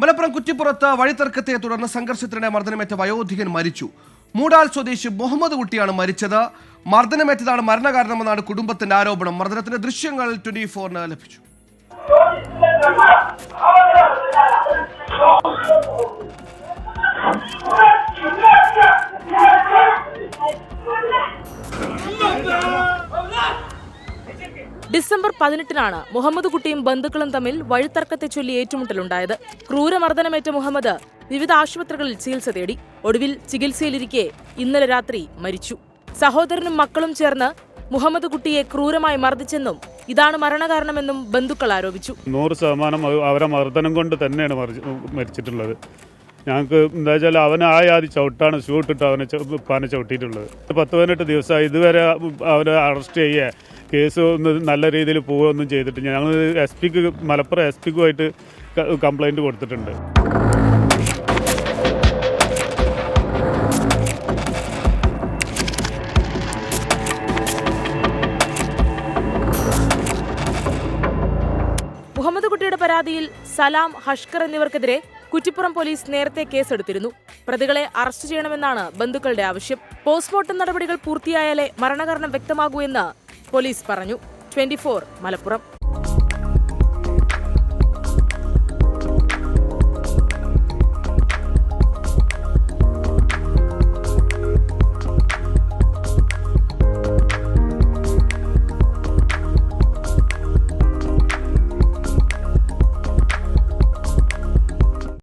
മലപ്പുറം കുറ്റിപ്പുറത്ത് വഴിത്തർക്കത്തെ തുടർന്ന് സംഘർഷത്തിനിടെ മർദ്ദനമേറ്റ വയോധികൻ മരിച്ചു. മൂടാൽ സ്വദേശി മുഹമ്മദ് കുട്ടിയാണ് മരിച്ചത്. മർദ്ദനമേറ്റതാണ് മരണകാരണമെന്നാണ് കുടുംബത്തിന്റെ ആരോപണം. മർദ്ദനത്തിന്റെ ദൃശ്യങ്ങൾ ട്വന്റി ഫോറിന് ലഭിച്ചു. ഡിസംബർ പതിനെട്ടിനാണ് മുഹമ്മദ് കുട്ടിയും ബന്ധുക്കളും തമ്മിൽ വഴിത്തർക്കത്തെ ചൊല്ലി ഏറ്റുമുട്ടലുണ്ടായത്. ക്രൂരമർദ്ദനമേറ്റ മുഹമ്മദ് വിവിധ ആശുപത്രികളിൽ ചികിത്സ തേടി. ഒടുവിൽ ചികിത്സയിലിരിക്കെ ഇന്നലെ രാത്രി മരിച്ചു. സഹോദരനും മക്കളും ചേർന്ന് മുഹമ്മദ് കുട്ടിയെ ക്രൂരമായി മർദ്ദിച്ചെന്നും ഇതാണ് മരണകാരണമെന്നും ബന്ധുക്കൾ ആരോപിച്ചു. നൂറ് ശതമാനം അവരെ മർദ്ദനം കൊണ്ട് തന്നെയാണ് മരിച്ചിട്ടുള്ളത്. ഞങ്ങൾക്ക് എന്താ വെച്ചാൽ അവനെ ആ ആദ്യ ചവിട്ടാണ് ഷൂ ഇട്ടിട്ട് അവനെ പാനെ ചവിട്ടിയിട്ടുള്ളത്. പത്ത് പതിനെട്ട് ദിവസമായി ഇതുവരെ അവരെ അറസ്റ്റ് ചെയ്യുക കേസ് ഒന്ന് നല്ല രീതിയിൽ പോവുകയൊന്നും ചെയ്തിട്ട് ഞങ്ങൾ എസ് പിക്ക് മലപ്പുറം എസ് പിക്കുമായിട്ട് കംപ്ലൈന്റ് കൊടുത്തിട്ടുണ്ട്. മുഹമ്മദ് കുട്ടിയുടെ പരാതിയിൽ സലാം ഹഷ്കർ എന്നിവർക്കെതിരെ കുറ്റിപ്പുറം പോലീസ് നേരത്തെ കേസെടുത്തിരുന്നു. പ്രതികളെ അറസ്റ്റ് ചെയ്യണമെന്നാണ് ബന്ധുക്കളുടെ ആവശ്യം. പോസ്റ്റ്മോർട്ടം നടപടികൾ പൂർത്തിയായാലേ മരണകാരണം വ്യക്തമാകൂ എന്ന് പോലീസ് പറഞ്ഞു. ട്വന്റി മലപ്പുറം.